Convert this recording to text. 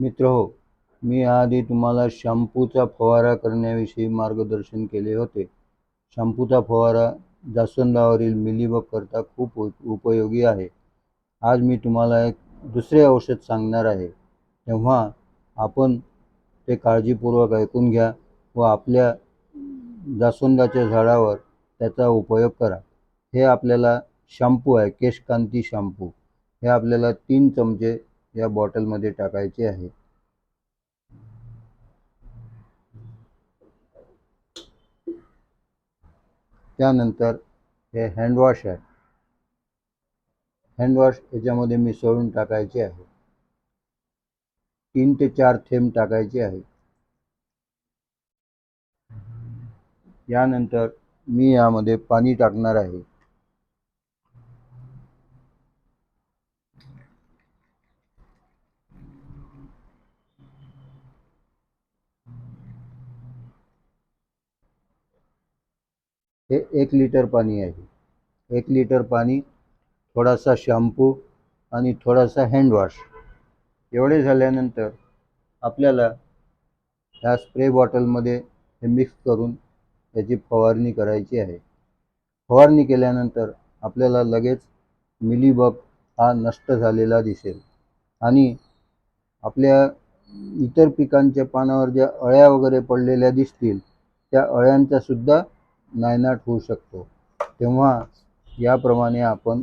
मित्र हो मी आधी तुम्हाला शॅम्पूचा फवारा करण्याविषयी मार्गदर्शन केले होते. शॅम्पूचा फवारा जास्वंदावरील मिलीबग करता खूप उप उपयोगी आहे. आज मी तुम्हाला एक दुसरे औषध सांगणार आहे. तेव्हा आपण ते काळजीपूर्वक ऐकून घ्या व आपल्या जास्वंदाच्या झाडावर त्याचा उपयोग करा. हे आपल्याला शॅम्पू आहे केशकांती शॅम्पू. हे आपल्याला तीन चमचे या बॉटलमध्ये टाकायचे आहे. त्यानंतर हे हँडवॉश आहे. हँडवॉश याच्यामध्ये मिसळून टाकायचे आहे. तीन ते चार थेंब टाकायचे आहे. यानंतर मी यामध्ये पाणी टाकणार आहे. हे एक लिटर पाणी आहे. एक लिटर पाणी थोडासा शॅम्पू आणि थोडासा हँडवॉश एवढे झाल्यानंतर आपल्याला ह्या स्प्रे बॉटलमध्ये हे मिक्स करून त्याची फवारणी करायची आहे. फवारणी केल्यानंतर आपल्याला लगेच मिलीबग हा नष्ट झालेला दिसेल. आणि आपल्या इतर पिकांच्या पानावर ज्या अळ्या वगैरे पडलेल्या दिसतील त्या अळ्यांचासुद्धा नायनाट होऊ शकतो. तेव्हा याप्रमाणे आपण